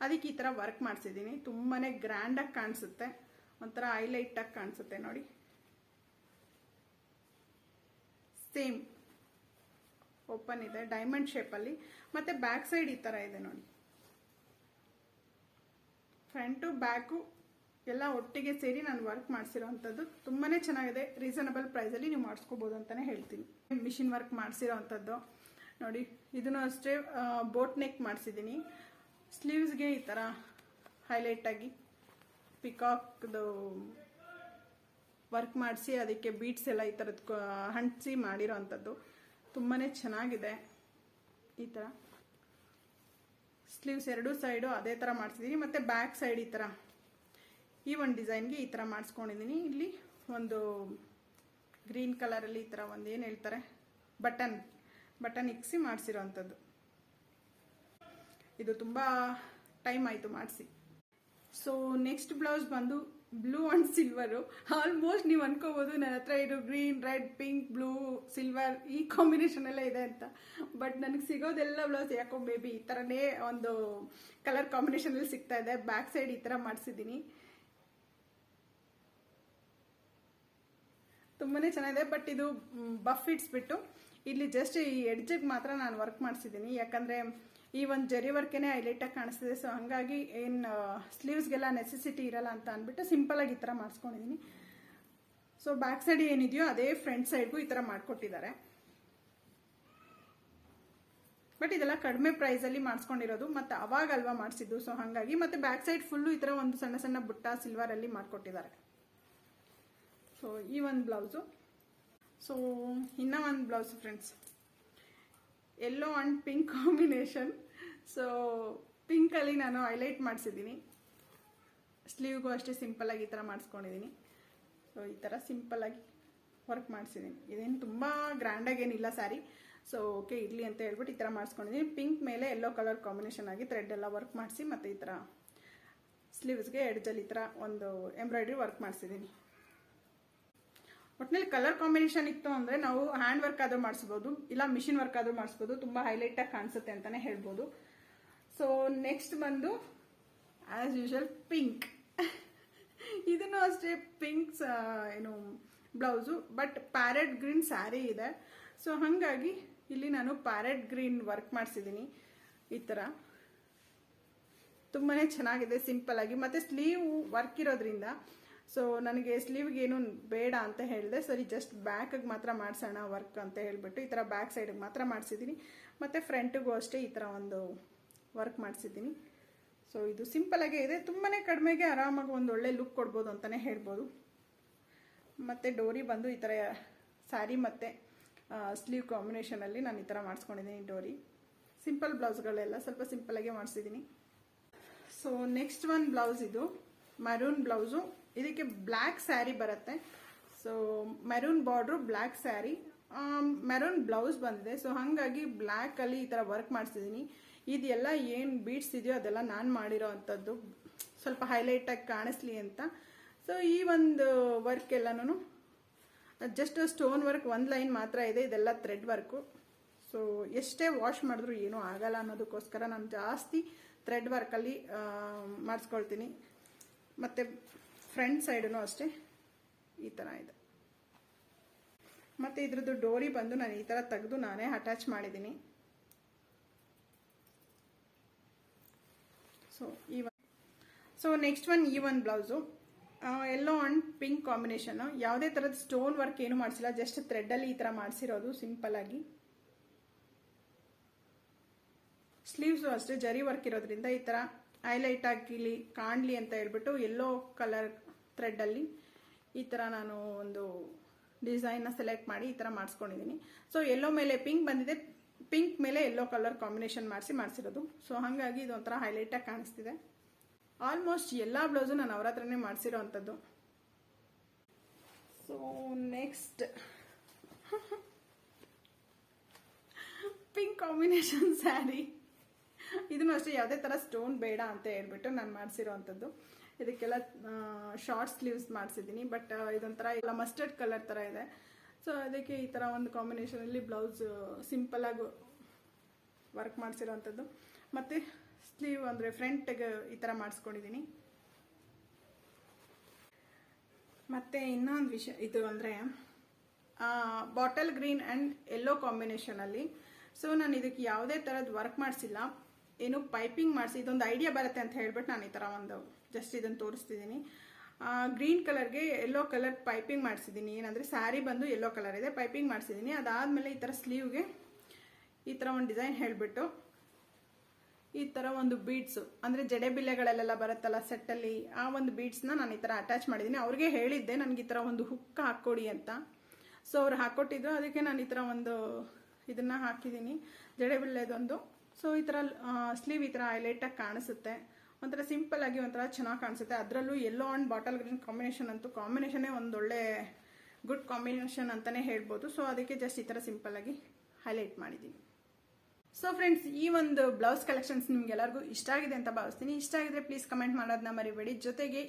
ಅದಕ್ಕೆ ಈ ಥರ ವರ್ಕ್ ಮಾಡಿಸಿದ್ದೀನಿ. ತುಂಬಾ ಗ್ರ್ಯಾಂಡಾಗಿ ಕಾಣಿಸುತ್ತೆ. ಒಂಥರ ಹೈಲೈಟಾಗಿ ಕಾಣಿಸುತ್ತೆ ನೋಡಿ. ಸೇಮ್ ಓಪನ್ ಇದೆ. ಡೈಮಂಡ್ ಶೇಪಲ್ಲಿ ಮತ್ತೆ ಬ್ಯಾಕ್ ಸೈಡ್ ಈ ಥರ ಇದೆ ನೋಡಿ. ಫ್ರಂಟು ಬ್ಯಾಕು ಎಲ್ಲ ಒಟ್ಟಿಗೆ ಸೇರಿ ನಾನು ವರ್ಕ್ ಮಾಡಿಸಿರೋವಂಥದ್ದು ತುಂಬಾ ಚೆನ್ನಾಗಿದೆ. ರೀಸನಬಲ್ ಪ್ರೈಸಲ್ಲಿ ನೀವು ಮಾಡಿಸ್ಕೋಬೋದು ಅಂತಲೇ ಹೇಳ್ತೀನಿ. ಮಿಷಿನ್ ವರ್ಕ್ ಮಾಡಿಸಿರೋ ಅಂಥದ್ದು ನೋಡಿ, ಇದನ್ನು ಅಷ್ಟೇ ಬೋಟ್ ನೆಕ್ ಮಾಡಿಸಿದ್ದೀನಿ. ಸ್ಲೀವ್ಸ್ಗೆ ಈ ಥರ ಹೈಲೈಟಾಗಿ ಪಿಕಾಕ್ದು ವರ್ಕ್ ಮಾಡಿಸಿ ಅದಕ್ಕೆ ಬೀಟ್ಸ್ ಎಲ್ಲ ಈ ಥರದ್ದು ಹಂಟ್ಸಿ ಮಾಡಿರೋ ಅಂಥದ್ದು ತುಂಬಾ ಚೆನ್ನಾಗಿದೆ ಈ ಥರ ಸ್ಲೀವ್ಸ್ ಎರಡೂ ಸೈಡು ಅದೇ ಥರ ಮಾಡಿಸಿದ್ದೀನಿ ಮತ್ತು ಬ್ಯಾಕ್ ಸೈಡ್ ಈ ಥರ ಈ ಒಂದು ಡಿಸೈನ್ಗೆ ಈ ಥರ ಮಾಡಿಸ್ಕೊಂಡಿದ್ದೀನಿ ಇಲ್ಲಿ ಒಂದು ಗ್ರೀನ್ ಕಲರಲ್ಲಿ ಈ ಥರ ಒಂದು ಏನು ಹೇಳ್ತಾರೆ? ಬಟನ್ ಬಟನ್ ಇಕ್ಸಿ ಮಾಡಿಸಿರೋ ಅಂಥದ್ದು ಇದು ತುಂಬ ಟೈಮ್ ಆಯಿತು ಮಾಡಿಸಿ. ಸೊ ನೆಕ್ಸ್ಟ್ ಬ್ಲೌಸ್ ಬಂದು ಬ್ಲೂ ಆ್ಯಂಡ್ ಸಿಲ್ವರು. ಆಲ್ಮೋಸ್ಟ್ ನೀವು ಅನ್ಕೋಬಹುದು ನನ್ನ ಹತ್ರ ಇದು green, red, pink, blue, silver ಈ ಕಾಂಬಿನೇಷನ್ ಎಲ್ಲ ಇದೆ ಅಂತ. ಬಟ್ ನನಗೆ ಸಿಗೋದೆಲ್ಲ ಬ್ಲೌಸ್ ಯಾಕೋ ಬೇಬಿ ಈ ಥರನೇ ಒಂದು ಕಲರ್ ಕಾಂಬಿನೇಷನಲ್ಲಿ ಸಿಗ್ತಾ ಇದೆ. ಬ್ಯಾಕ್ ಸೈಡ್ ಈ ಥರ ಮಾಡಿಸಿದ್ದೀನಿ ತುಂಬಾನೇ ಚೆನ್ನಾಗಿದೆ ಬಟ್ ಇದು ಬಫ್ ಇಟ್ಸ್ಬಿಟ್ಟು ಇಲ್ಲಿ ಜಸ್ಟ್ ಈ ಎಡ್ಜಿಗೆ ಮಾತ್ರ ನಾನು ವರ್ಕ್ ಮಾಡಿಸಿದ್ದೀನಿ ಯಾಕಂದ್ರೆ ಈ ಒಂದು ಜರಿ ವರ್ಕೇನೆ ಹೈಲೈಟ್ ಆಗಿ ಕಾಣಿಸ್ತಿದೆ ಸೊ ಹಾಗಾಗಿ ಏನು ಸ್ಲೀವ್ಸ್ಗೆಲ್ಲ ನೆಸೆಸಿಟಿ ಇರಲ್ಲ ಅಂತ ಅಂದ್ಬಿಟ್ಟು ಸಿಂಪಲ್ ಆಗಿ ಈ ಥರ ಮಾಡಿಸ್ಕೊಂಡಿದ್ದೀನಿ ಸೊ ಬ್ಯಾಕ್ ಸೈಡ್ ಏನಿದೆಯೋ ಅದೇ ಫ್ರಂಟ್ ಸೈಡ್ಗೂ ಈ ಥರ ಮಾಡಿಕೊಟ್ಟಿದ್ದಾರೆ. ಬಟ್ ಇದೆಲ್ಲ ಕಡಿಮೆ ಪ್ರೈಸಲ್ಲಿ ಮಾಡಿಸ್ಕೊಂಡಿರೋದು, ಮತ್ತೆ ಅವಾಗ ಅಲ್ವಾ ಮಾಡಿಸಿದ್ದು ಸೊ ಹಾಗಾಗಿ ಮತ್ತೆ ಬ್ಯಾಕ್ ಸೈಡ್ ಫುಲ್ಲು ಈ ತರ ಒಂದು ಸಣ್ಣ ಸಣ್ಣ ಬುಟ್ಟ ಸಿಲ್ವರಲ್ಲಿ ಮಾಡಿಕೊಟ್ಟಿದ್ದಾರೆ. ಸೊ ಈ ಒಂದು ಬ್ಲೌಸು. ಸೊ ಇನ್ನ ಒಂದು blouse friends yellow and pink combination so ಪಿಂಕಲ್ಲಿ ನಾನು ಹೈಲೈಟ್ ಮಾಡಿಸಿದ್ದೀನಿ. ಸ್ಲೀವ್ಗೂ ಅಷ್ಟೇ ಸಿಂಪಲ್ಲಾಗಿ ಈ ಥರ ಮಾಡಿಸ್ಕೊಂಡಿದ್ದೀನಿ. ಸೊ ಈ ಥರ ಸಿಂಪಲ್ಲಾಗಿ ವರ್ಕ್ ಮಾಡಿಸಿದ್ದೀನಿ. ಇದೇನು ತುಂಬ ಗ್ರ್ಯಾಂಡಾಗೇನಿಲ್ಲ ಸ್ಯಾರಿ ಸೊ ಓಕೆ ಇರಲಿ ಅಂತ ಹೇಳ್ಬಿಟ್ಟು ಈ ಥರ ಮಾಡಿಸ್ಕೊಂಡಿದ್ದೀನಿ. ಪಿಂಕ್ ಮೇಲೆ ಎಲ್ಲೋ ಕಲರ್ ಕಾಂಬಿನೇಷನ್ ಆಗಿ ಥ್ರೆಡ್ ಎಲ್ಲ ವರ್ಕ್ ಮಾಡಿಸಿ ಮತ್ತು ಈ ಥರ ಸ್ಲೀವ್ಸ್ಗೆ ಎಡ್ಜಲ್ಲಿ ಈ ಥರ ಒಂದು ಎಂಬ್ರಾಯ್ಡ್ರಿ ವರ್ಕ್ ಮಾಡಿಸಿದ್ದೀನಿ. ಒಟ್ಟಿನಲ್ಲಿ ಕಲರ್ ಕಾಂಬಿನೇಷನ್ ಇತ್ತು ಅಂದ್ರೆ ನಾವು ಹ್ಯಾಂಡ್ ವರ್ಕ್ ಆದ್ರೂ ಮಾಡಿಸ್ಬೋದು, ಇಲ್ಲ ಮಿಷಿನ್ ವರ್ಕ್ ಆದರೂ ಮಾಡಿಸ್ಬೋದು ಹೈಲೈಟ್ ಆಗಿ ಕಾಣಿಸುತ್ತೆ ಅಂತಾನೆ ಹೇಳ್ಬೋದು. ಸೊ ನೆಕ್ಸ್ಟ್ ಬಂದು ಆಸ್ ಯೂಶಲ್ ಪಿಂಕ್ ಇದನ್ನು ಅಷ್ಟೇ ಪಿಂಕ್ ಏನು, blouse but parrot green sari ಇದೆ. ಸೊ ಹಾಗಾಗಿ ಇಲ್ಲಿ ನಾನು ಪ್ಯಾರೆಟ್ ಗ್ರೀನ್ ವರ್ಕ್ ಮಾಡಿಸಿದ್ದೀನಿ ಈ ಥರ ತುಂಬಾನೇ ಚೆನ್ನಾಗಿದೆ ಸಿಂಪಲ್ ಆಗಿ. ಮತ್ತೆ ಸ್ಲೀವ್ ವರ್ಕ್ ಇರೋದ್ರಿಂದ ಸೊ ನನಗೆ ಸ್ಲೀವ್ಗೆ ಏನು ಬೇಡ ಅಂತ ಹೇಳಿದೆ. ಸರಿ ಜಸ್ಟ್ ಬ್ಯಾಕಿಗೆ ಮಾತ್ರ ಮಾಡಿಸೋಣ ವರ್ಕ್ ಅಂತ ಹೇಳಿಬಿಟ್ಟು ಈ ಥರ ಬ್ಯಾಕ್ ಸೈಡಿಗೆ ಮಾತ್ರ ಮಾಡಿಸಿದ್ದೀನಿ ಮತ್ತು ಫ್ರಂಟಿಗೂ ಅಷ್ಟೇ ಈ ಥರ ಒಂದು ವರ್ಕ್ ಮಾಡಿಸಿದ್ದೀನಿ ಸೊ ಇದು ಸಿಂಪಲ್ ಆಗೇ ಇದೆ. ತುಂಬಾ ಕಡಿಮೆಗೆ ಆರಾಮಾಗಿ ಒಂದು ಒಳ್ಳೆ ಲುಕ್ ಕೊಡ್ಬೋದು ಅಂತಲೇ ಹೇಳ್ಬೋದು. ಮತ್ತು ಡೋರಿ ಬಂದು ಈ ಥರ ಸ್ಯಾರಿ ಮತ್ತು ಸ್ಲೀವ್ ಕಾಂಬಿನೇಷನಲ್ಲಿ ನಾನು ಈ ಥರ ಮಾಡಿಸ್ಕೊಂಡಿದ್ದೀನಿ ಡೋರಿ. ಸಿಂಪಲ್ ಬ್ಲೌಸ್ಗಳೆಲ್ಲ ಸ್ವಲ್ಪ ಸಿಂಪಲಾಗೆ ಮಾಡಿಸಿದ್ದೀನಿ ಸೊ ನೆಕ್ಸ್ಟ್ ಒನ್ ಬ್ಲೌಸ್ ಇದು. ಮರೂನ್ ಬ್ಲೌಸು ಇದಕ್ಕೆ ಬ್ಲ್ಯಾಕ್ ಸ್ಯಾರಿ ಬರುತ್ತೆ. So maroon border black sari maroon blouse ಬಂದಿದೆ. ಸೊ ಹಾಗಾಗಿ ಬ್ಲ್ಯಾಕಲ್ಲಿ ಈ ಥರ ವರ್ಕ್ ಮಾಡಿಸಿದ್ದೀನಿ. ಇದೆಲ್ಲ ಏನು ಬೀಟ್ಸ್ ಇದೆಯೋ ಅದೆಲ್ಲ ನಾನು ಮಾಡಿರೋ ಅಂಥದ್ದು. ಸ್ವಲ್ಪ ಹೈಲೈಟಾಗಿ ಕಾಣಿಸ್ಲಿ ಅಂತ. ಸೊ ಈ ಒಂದು ವರ್ಕ್ ಎಲ್ಲನೂ ಜಸ್ಟ್ ಸ್ಟೋನ್ ವರ್ಕ್ ಒಂದು ಲೈನ್ ಮಾತ್ರ ಇದೆ. ಇದೆಲ್ಲ ಥ್ರೆಡ್ ವರ್ಕು ಸೊ ಎಷ್ಟೇ ವಾಶ್ ಮಾಡಿದ್ರು ಏನೂ ಆಗಲ್ಲ ಅನ್ನೋದಕ್ಕೋಸ್ಕರ ನಾನು ಜಾಸ್ತಿ ಥ್ರೆಡ್ ವರ್ಕಲ್ಲಿ ಮಾಡಿಸ್ಕೊಳ್ತೀನಿ. ಮತ್ತು ಫ್ರಂಟ್ ಸೈಡೂ ಅಷ್ಟೇ ಈ ಥರ ಇದೆ. ಮತ್ತು ಇದ್ರದ್ದು ಡೋರಿ ಬಂದು ನಾನು ಈ ಥರ ತೆಗೆದು ನಾನೇ ಅಟ್ಯಾಚ್ ಮಾಡಿದ್ದೀನಿ. ಸೊ ಈ ಸೊ ನೆಕ್ಸ್ಟ್ ಒನ್ ಈ one blouse yellow and pink combination ಯಾವುದೇ ಥರದ ಸ್ಟೋನ್ ವರ್ಕ್ ಏನು ಮಾಡಿಸಿಲ್ಲ ಜಸ್ಟ್ ಥ್ರೆಡ್ಡಲ್ಲಿ ಈ ಥರ ಮಾಡಿಸಿರೋದು ಸಿಂಪಲ್ ಆಗಿ. ಸ್ಲೀವ್ಸು ಅಷ್ಟೇ, ಜರಿ ವರ್ಕ್ ಇರೋದ್ರಿಂದ ಈ ಥರ ಹೈಲೈಟ್ ಆಗಿಲಿ ಕಾಣಲಿ ಅಂತ ಹೇಳ್ಬಿಟ್ಟು ಎಲ್ಲೋ ಕಲರ್ ಥ್ರೆಡ್ಡಲ್ಲಿ ಈ ಥರ ನಾನು ಒಂದು ಡಿಸೈನ್ನ ಸೆಲೆಕ್ಟ್ ಮಾಡಿ ಈ ಥರ ಮಾಡಿಸ್ಕೊಂಡಿದ್ದೀನಿ. ಸೊ ಎಲ್ಲೋ ಮೇಲೆ ಪಿಂಕ್ ಬಂದಿದೆ. ಪಿಂಕ್ ಮೇಲೆ ಎಲ್ಲೋ ಕಲರ್ ಕಾಂಬಿನೇಷನ್ ಮಾಡಿಸಿ ಮಾಡಿಸಿರೋದು. ಸೊ ಹಾಗಾಗಿ ಇದೊಂಥರ ಹೈಲೈಟಾಗಿ ಕಾಣಿಸ್ತಿದೆ. ಆಲ್ಮೋಸ್ಟ್ ಎಲ್ಲ ಬ್ಲೌಸು ನಾನು ಅವ್ರ ಹತ್ರನೇ ಮಾಡಿಸಿರೋ ಅಂಥದ್ದು. So next pink combination sari ಇದನ್ನು ಅಷ್ಟೇ ಯಾವುದೇ ಥರ ಸ್ಟೋನ್ ಬೇಡ ಅಂತ ಹೇಳ್ಬಿಟ್ಟು ನಾನು ಮಾಡಿಸಿರೋ ಅಂಥದ್ದು. ಇದಕ್ಕೆಲ್ಲ ಶಾರ್ಟ್ ಸ್ಲೀವ್ಸ್ ಮಾಡಿಸಿದ್ದೀನಿ. ಬಟ್ ಇದೊಂಥರ ಎಲ್ಲ ಮಸ್ಟರ್ಡ್ ಕಲರ್ ಥರ ಇದೆ. ಸೊ ಅದಕ್ಕೆ ಈ ಥರ ಒಂದು ಕಾಂಬಿನೇಷನಲ್ಲಿ ಬ್ಲೌಸ್ ಸಿಂಪಲಾಗಿ ವರ್ಕ್ ಮಾಡಿಸಿರೋವಂಥದ್ದು ಮತ್ತು ಸ್ಲೀವ್ ಅಂದರೆ ಫ್ರಂಟ್ಗೆ ಈ ಥರ ಮಾಡಿಸ್ಕೊಂಡಿದ್ದೀನಿ. ಮತ್ತು ಇನ್ನೊಂದು ವಿಷಯ, ಇದು ಅಂದರೆ ಬಾಟಲ್ ಗ್ರೀನ್ ಆ್ಯಂಡ್ ಯೆಲ್ಲೋ ಕಾಂಬಿನೇಷನಲ್ಲಿ ಸೊ ನಾನು ಇದಕ್ಕೆ ಯಾವುದೇ ಥರದ್ದು ವರ್ಕ್ ಮಾಡಿಸಿಲ್ಲ. ಏನು ಪೈಪಿಂಗ್ ಮಾಡಿಸಿ, ಇದೊಂದು ಐಡಿಯಾ ಬರುತ್ತೆ ಅಂತ ಹೇಳ್ಬಿಟ್ಟು ನಾನು ಈ ಥರ ಒಂದು ಜಸ್ಟ್ ಇದನ್ನು ತೋರಿಸ್ತಿದ್ದೀನಿ ಗ್ರೀನ್ ಕಲರ್ಗೆ ಎಲ್ಲೋ ಕಲರ್ ಪೈಪಿಂಗ್ ಮಾಡಿಸಿದ್ದೀನಿ ಏನಂದರೆ ಸ್ಯಾರಿ ಬಂದು ಎಲ್ಲೋ ಕಲರ್ ಇದೆ, ಪೈಪಿಂಗ್ ಮಾಡಿಸಿದ್ದೀನಿ ಅದಾದಮೇಲೆ ಈ ಥರ ಸ್ಲೀವ್ಗೆ ಈ ಥರ ಒಂದು ಡಿಸೈನ್ ಹೇಳಿಬಿಟ್ಟು ಈ ಥರ ಒಂದು ಬೀಡ್ಸು, ಅಂದರೆ ಜಡೆ ಬಿಲ್ಲೆಗಳಲ್ಲೆಲ್ಲ ಬರುತ್ತಲ್ಲ ಸೆಟ್ಟಲ್ಲಿ, ಆ ಒಂದು ಬೀಡ್ಸ್ನ ನಾನು ಈ ಥರ ಅಟ್ಯಾಚ್ ಮಾಡಿದ್ದೀನಿ ಅವ್ರಿಗೆ ಹೇಳಿದ್ದೆ, ನನಗೆ ಈ ಥರ ಒಂದು ಹುಕ್ ಹಾಕ್ಕೊಡಿ ಅಂತ. ಸೊ, ಅವ್ರು ಹಾಕ್ಕೊಟ್ಟಿದ್ರು ಅದಕ್ಕೆ ನಾನು ಈ ಥರ ಒಂದು ಇದನ್ನು ಹಾಕಿದ್ದೀನಿ ಜಡೆ ಬಿಲ್ಲೆದೊಂದು. ಸೊ, ಈ ಥರ ಸ್ಲೀವ್ ಈ ಥರ ಹೈಲೈಟಾಗಿ ಕಾಣಿಸುತ್ತೆ. ಒಂಥರ ಸಿಂಪಲ್ ಆಗಿ ಒಂಥರ ಚೆನ್ನಾಗಿ ಕಾಣಿಸುತ್ತೆ. ಅದರಲ್ಲೂ yellow and bottle green combination ಅಂತೂ ಕಾಂಬಿನೇಷನ್ನೇ ಒಂದೊಳ್ಳೆ ಗುಡ್ ಕಾಂಬಿನೇಷನ್ ಅಂತಲೇ ಹೇಳ್ಬೋದು. ಸೊ ಅದಕ್ಕೆ ಜಸ್ಟ್ ಈ ಥರ ಸಿಂಪಲ್ ಆಗಿ ಹೈಲೈಟ್ ಮಾಡಿದ್ದೀನಿ ಸೊ ಫ್ರೆಂಡ್ಸ್ ಈ ಒಂದು ಬ್ಲೌಸ್ ಕಲೆಕ್ಷನ್ಸ್ ನಿಮ್ಗೆಲ್ಲರಿಗೂ ಇಷ್ಟ ಆಗಿದೆ ಅಂತ ಭಾವಿಸ್ತೀನಿ. ಇಷ್ಟ ಆಗಿದ್ರೆ ಪ್ಲೀಸ್ ಕಮೆಂಟ್ ಮಾಡೋದನ್ನ ಮರಿಬೇಡಿ. ಜೊತೆಗೆ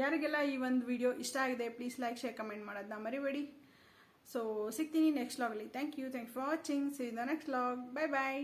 ಯಾರಿಗೆಲ್ಲ ಈ ಒಂದು ವಿಡಿಯೋ ಇಷ್ಟ ಆಗಿದೆ ಪ್ಲೀಸ್ ಲೈಕ್ ಶೇರ್ ಕಮೆಂಟ್ ಮಾಡೋದನ್ನ ಮರಿಬೇಡಿ. ಸೊ ಸಿಗ್ತೀನಿ next ಲಾಗಲ್ಲಿ thank you thank for watching see the next log bye bye